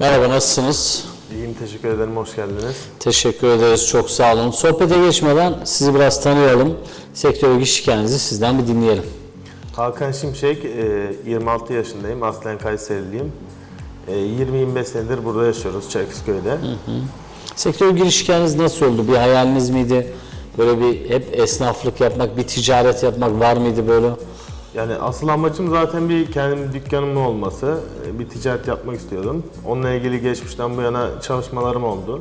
nasılsınız? İyiyim, teşekkür ederim. Hoş geldiniz. Teşekkür ederiz, çok sağ olun. Sohbete geçmeden sizi biraz tanıyalım. Sektör giriş hikayenizi sizden bir dinleyelim. Hakan Şimşek, e, 26 yaşındayım. Aslen Kayseriliyim. E, 20-25 senedir burada yaşıyoruz Çerkezköy'de. Sektör giriş hikayeniz nasıl oldu? Bir hayaliniz miydi? Böyle bir hep esnaflık yapmak, bir ticaret yapmak var mıydı böyle? Yani asıl amacım zaten bir kendim dükkanımın olması. E, Bir ticaret yapmak istiyordum. Onunla ilgili geçmişten bu yana çalışmalarım oldu.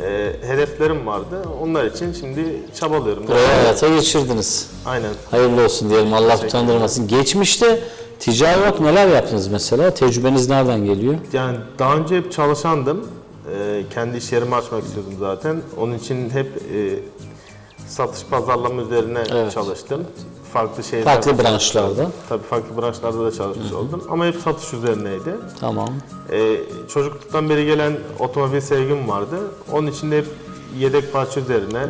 E, hedeflerim vardı. Onlar için şimdi çabalıyorum. Burayı hayata geçirdiniz. Aynen. Hayırlı olsun diyelim. Allah Teşekkür utandırmasın. Geçmişte ticari olarak neler yaptınız mesela? Tecrübeniz nereden geliyor? Yani daha önce hep çalışandım. Ee, kendi iş yerimi açmak istiyordum zaten. Onun için hep e, satış pazarlama üzerine Evet. çalıştım. Farklı şeyler. Farklı branşlarda. Tabii farklı branşlarda da çalışmış oldum. Ama hep satış üzerineydi. Tamam. Ee, çocukluktan beri gelen otomobil sevgim vardı. Onun için de hep yedek parça üzerine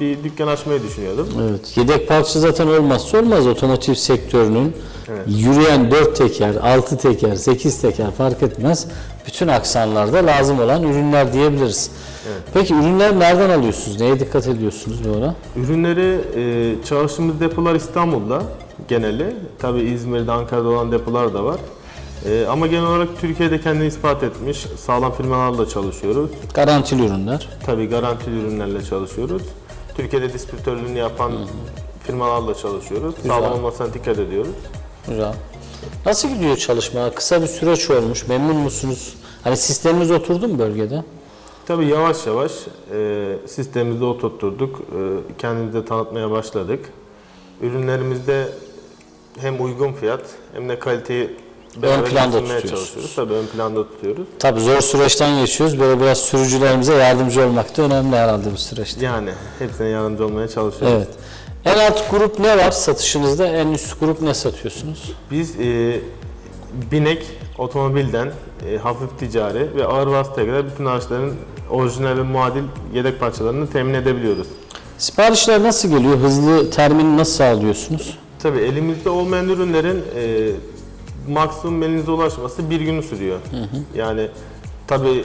bir dükkan açmayı düşünüyordum. Evet. Yedek parça zaten olmazsa olmaz otomotiv sektörünün. Evet. Yürüyen 4 teker, 6 teker, 8 teker fark etmez. Bütün aksanlarda lazım olan ürünler diyebiliriz. Peki ürünler nereden alıyorsunuz? Neye dikkat ediyorsunuz ara? Ürünleri e, çalıştığımız depolar İstanbul'da geneli. Tabii İzmir'de, Ankara'da olan depolar da var. E, ama genel olarak Türkiye'de kendini ispat etmiş sağlam firmalarla çalışıyoruz. Garantili ürünler. Tabii garantili ürünlerle çalışıyoruz. Türkiye'de distribütörlüğünü yapan firmalarla çalışıyoruz. Sağlam olmasına dikkat ediyoruz. Güzel. Nasıl gidiyor çalışma? Kısa bir süreç olmuş. Memnun musunuz? Hani sisteminiz oturdu mu bölgede? Tabii yavaş yavaş e, sistemimizi oturtturduk. E, kendimizi de tanıtmaya başladık. Ürünlerimizde hem uygun fiyat hem de kaliteyi beraber planda tutuyorsunuz. çalışıyoruz. Tabii ön planda tutuyoruz. Tabii zor süreçten geçiyoruz. Böyle biraz sürücülerimize yardımcı olmak da önemli herhalde bu süreçte. Yani hepsine yardımcı olmaya çalışıyoruz. Evet. En alt grup ne var satışınızda? En üst grup ne satıyorsunuz? Biz e, binek otomobilden e, hafif ticari ve ağır vasıtaya kadar bütün araçların orijinal ve muadil yedek parçalarını temin edebiliyoruz. Siparişler nasıl geliyor? Hızlı termini nasıl sağlıyorsunuz? Tabii elimizde olmayan ürünlerin e, maksimum elinize ulaşması bir günü sürüyor. Yani tabii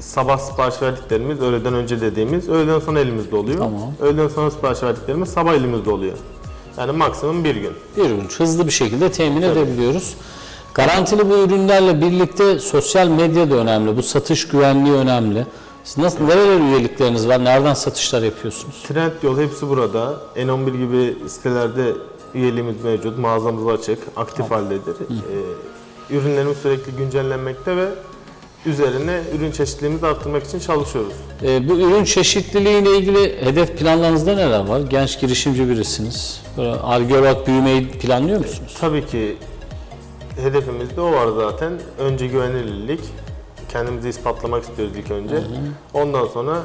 sabah sipariş verdiklerimiz öğleden önce dediğimiz öğleden sonra elimizde oluyor. Tamam. Öğleden sonra sipariş verdiklerimiz sabah elimizde oluyor. Yani maksimum bir gün. Bir ürün hızlı bir şekilde temin edebiliyoruz. Garantili bu ürünlerle birlikte sosyal medya da önemli. Bu satış güvenliği önemli. Siz nasıl, nereler üyelikleriniz var? Nereden satışlar yapıyorsunuz? Trendyol hepsi burada. N11 gibi sitelerde üyeliğimiz mevcut. Mağazamız açık, aktif haldedir. Ee, ürünlerimiz sürekli güncellenmekte ve üzerine ürün çeşitliliğimizi arttırmak için çalışıyoruz. Ee, bu ürün çeşitliliği ile ilgili hedef planlarınızda neler var? Genç girişimci birisiniz. Arge olarak büyümeyi planlıyor musunuz? Tabii ki hedefimizde o var zaten. Önce güvenilirlik. Kendimizi ispatlamak istiyoruz ilk önce. Ondan sonra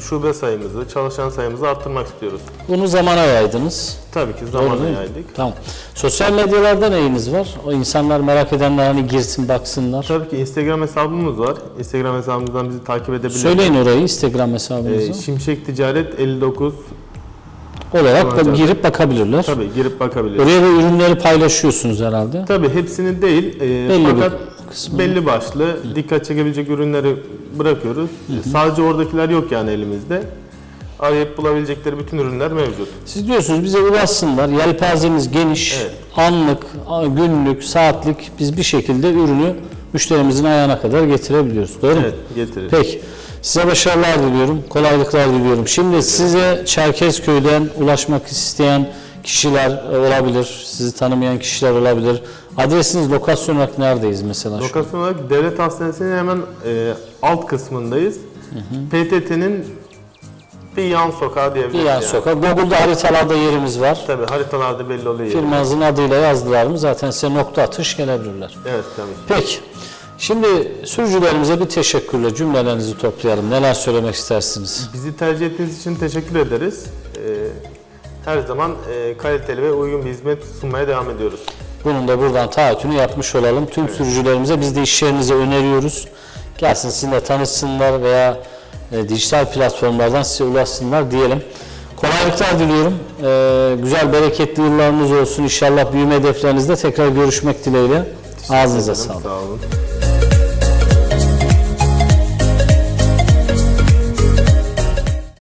şube sayımızı, çalışan sayımızı arttırmak istiyoruz. Bunu zamana yaydınız. Tabii ki Doğru değil mi? yaydık. Tamam. Sosyal medyalarda neyiniz var? O insanlar merak edenler hani girsin baksınlar. Tabii ki Instagram hesabımız var. Instagram hesabımızdan bizi takip edebilirler. Söyleyin orayı Instagram hesabınızı. Ee, Şimşek Ticaret 59 olarak da girip bakabilirler. tabii girip bakabiliriz. Oraya da ürünleri paylaşıyorsunuz herhalde. Tabii hepsini değil e, Belli bir kısmını. belli başlı dikkat çekebilecek ürünleri bırakıyoruz. Sadece oradakiler yok yani elimizde. Arayıp bulabilecekleri bütün ürünler mevcut. Siz diyorsunuz bize ulaşsınlar. Yelpazemiz geniş, Evet. anlık, günlük, saatlik biz bir şekilde ürünü müşterimizin ayağına kadar getirebiliyoruz. Doğru mu? Evet getirir. Peki. Size başarılar diliyorum, kolaylıklar diliyorum. Şimdi size Çerkezköy'den ulaşmak isteyen kişiler olabilir, sizi tanımayan kişiler olabilir. Adresiniz, lokasyon olarak neredeyiz mesela? Lokasyon olarak devlet hastanesinin hemen e, alt kısmındayız. PTT'nin bir yan sokağı diyebiliriz. Bir yan yani. sokak. Google'da haritalarda yerimiz var. Tabii haritalarda belli oluyor. Firmanızın adıyla yazdılar mı zaten size nokta atış gelebilirler. Evet tabii. Peki. Şimdi sürücülerimize bir teşekkürle cümlelerinizi toplayalım. Neler söylemek istersiniz? Bizi tercih ettiğiniz için teşekkür ederiz. E, her zaman e, kaliteli ve uygun bir hizmet sunmaya devam ediyoruz. Bunun da buradan taahhütünü yapmış olalım. Tüm sürücülerimize biz de iş yerinize öneriyoruz. Gelsin sizinle tanışsınlar veya e, dijital platformlardan size ulaşsınlar diyelim. Kolaylıklar diliyorum. E, güzel, bereketli yıllarınız olsun. İnşallah büyüme hedeflerinizde tekrar görüşmek dileğiyle. Ağzınıza sağlık. Sağ olun.